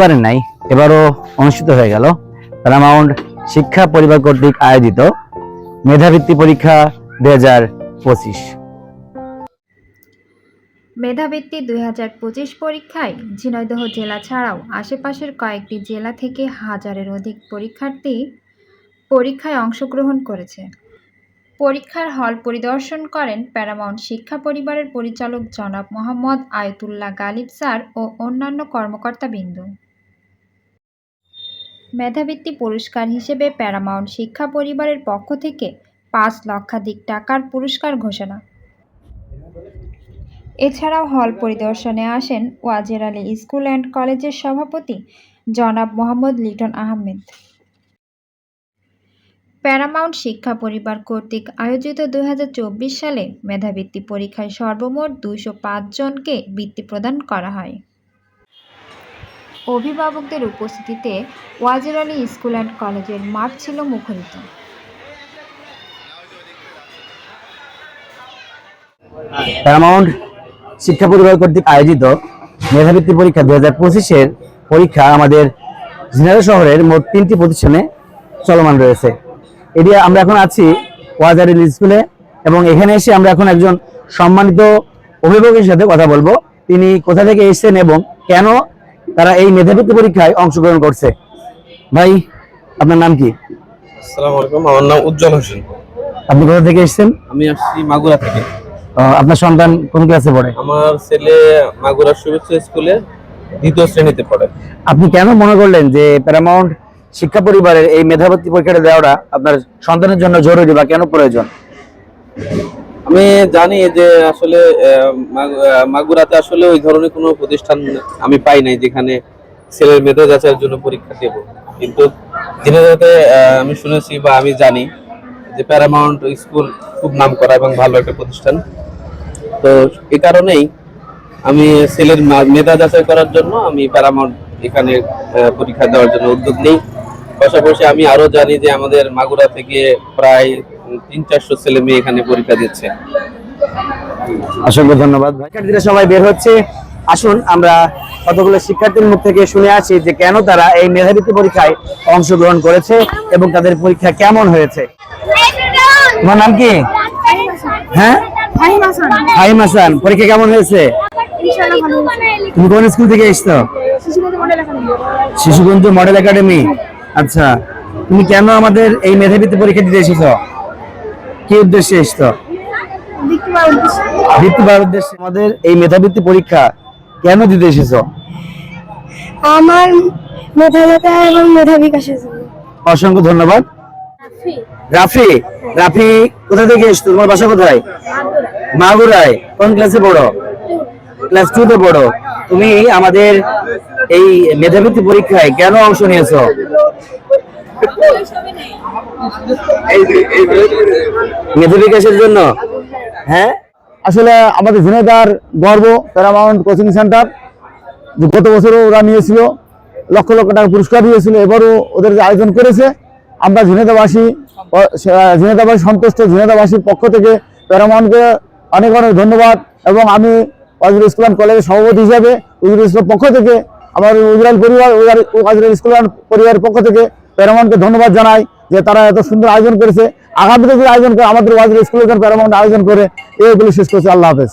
পারেন নাই, এবারও অনুষ্ঠিত হয়ে গেল। প্যারামাউন্ট শিক্ষা পরিবার কর্তৃক আয়োজিত মেধাবৃত্তি পরীক্ষা দুই হাজার পঁচিশ। মেধাবৃত্তি দুই হাজার পঁচিশ পরীক্ষায় ঝিনাইদহ জেলা ছাড়াও আশেপাশের কয়েকটি জেলা থেকে হাজারের অধিক পরীক্ষার্থী পরীক্ষায় অংশগ্রহণ করেছে। পরীক্ষার হল পরিদর্শন করেন প্যারামাউন্ট শিক্ষা পরিবারের পরিচালক জনাব মোহাম্মদ আয়তুল্লাহ গালিব স্যার ও অন্যান্য কর্মকর্তা কর্মকর্তাবৃন্দ। মেধাবৃত্তি পুরস্কার হিসেবে প্যারামাউন্ট শিক্ষা পরিবারের পক্ষ থেকে পাঁচ লক্ষাধিক টাকার পুরস্কার ঘোষণা। এছাড়াও হল পরিদর্শনে আসেন ওয়াজের আলী স্কুল অ্যান্ড কলেজের সভাপতি জনাব মোহাম্মদ লিটন আহমেদ। প্যারামাউন্ট শিক্ষা পরিবার কর্তৃক আয়োজিত দুই সালে মেধাবৃত্তি পরীক্ষায় সর্বমোট দুইশো পাঁচ জনকে বৃত্তি প্রদান করা হয়। অভিভাবকদের উপস্থিতিতে ওয়াজের আলী স্কুল অ্যান্ড কলেজের মাঠ ছিল মুখরিত। প্যারামাউন্ট শিক্ষা পরিবার কর্তৃক আয়োজিত মেধাবৃত্তি পরীক্ষা দুই হাজার পঁচিশের পরীক্ষা আমাদের ঝিনাইদহ শহরের মোট তিনটি প্রতিষ্ঠানে চলমান রয়েছে। এটি আমরা এখন আছি ওয়াজারিল স্কুলে এবং এখানে এসে আমরা এখন একজন সম্মানিত অভিভাবকের সাথে কথা বলব। তিনি কোথা থেকে এসেছেন এবং কেন তারা এই মেধাবৃত্তি পরীক্ষায় অংশগ্রহণ করছে? ভাই আপনার নাম কি? আসসালামু আলাইকুম আমার নাম উজ্জ্বল হোসেন। আপনি কোথা থেকে এসেছেন? আমি আসছি মাগুরা থেকে। আহ, আপনার সন্তান কোন ক্লাসে পড়ে? আমার ছেলে মাগুরা শুভেচ্ছা স্কুলে দ্বিতীয় শ্রেণীতে পড়ে। আপনি কেন মনে করলেন যে প্যারামাউন্ট শিক্ষা পরিবারের এই মেধাবৃত্তি পরীক্ষাটা দেওয়াটা আপনার সন্তানের জন্য জরুরি বা কেন প্রয়োজন? আমি জানি যে আসলে মাগুরাতে আসলে ওই ধরনের কোনো প্রতিষ্ঠান আমি পাই নাই যেখানে ছেলের মেধা যাচাইয়ের জন্য পরীক্ষা দেব। কিন্তু দিনাজপুরে আমি শুনেছি বা আমি জানি যে প্যারামাউন্ট স্কুল খুব নাম করা এবং ভালো একটা প্রতিষ্ঠান। তো এই কারণেই আমি ছেলের মেধা যাচাই করার জন্য আমি প্যারামাউন্ট এখানে পরীক্ষা দেওয়ার জন্য উদ্যোগ নিই। পাশাপাশি আমি আরও জানি যে আমাদের মাগুরা থেকে প্রায় তিন চারশো ছেলে মেয়ে এখানে পরীক্ষা দিচ্ছে। অসংখ্য ধন্যবাদ শিক্ষার্থীরা সবাই বের হচ্ছে। আসুন, আমরা কতগুলো শিক্ষার্থীর মুখ থেকে শুনে আসি যে কেন তারা এই মেধাবৃত্তি পরীক্ষায় অংশগ্রহণ করেছে এবং তাদের পরীক্ষা কেমন হয়েছে। তোমার নাম কি? হ্যাঁ? পরীক্ষা কেমন হয়েছে? তুমি কোন স্কুল থেকে এসছো? Shishuganj model academy. আচ্ছা তুমি কেন আমাদের এই মেধাবৃত্তি পরীক্ষা দিতে এসেছ? কি উদ্দেশ্যে এসছো? বৃত্তি পাওয়ার উদ্দেশ্যে। আমাদের এই মেধাবৃত্তি পরীক্ষা কেন দিতে এসেছ? আমার মেধাবতা এবং মেধা বিকাশের জন্য। অসংখ্য ধন্যবাদ। রাফি। রাফি? কোথা থেকে এসছো? তোমার বাসা কোথায়? মাগুরায়। কোন ক্লাসে পড়ো? ক্লাস টু তে পড়ো। তুমি আমাদের এই মেধাবৃত্তি পরীক্ষায় কেন অংশ নিয়েছো? মেধা বিকাশের জন্য? হ্যাঁ? আসলে আমাদের ঝিনাইদার গর্ব প্যারামাউন্ট কোচিং সেন্টার গত বছরও ওরা নিয়েছিল, লক্ষ লক্ষ টাকা পুরস্কার দিয়েছিল, এবারও ওদের আয়োজন করেছে, আমরা ঝিনাইদাবাসী ও- সন্তুষ্ট ঝিনাইদাবাসীর পক্ষ থেকে প্যারামাউন্টকে অনেক অনেক ধন্যবাদ এবং আমি ওয়াজুল ইসলাম কলেজের সভাপতি হিসাবে উজুল ইসলাম পক্ষ থেকে আমার উজরাল পরিবার উজরাল স্কুল পরিবারের পক্ষ থেকে প্যারামাউন্টকে ধন্যবাদ জানাই যে তারা এত সুন্দর আয়োজন করেছে। আগামীতে যদি আয়োজন করে, আমাদের উজরাল স্কুলের প্যারামাউন্ট আয়োজন করে এইগুলো শেষ করছে। আল্লাহ হাফেজ।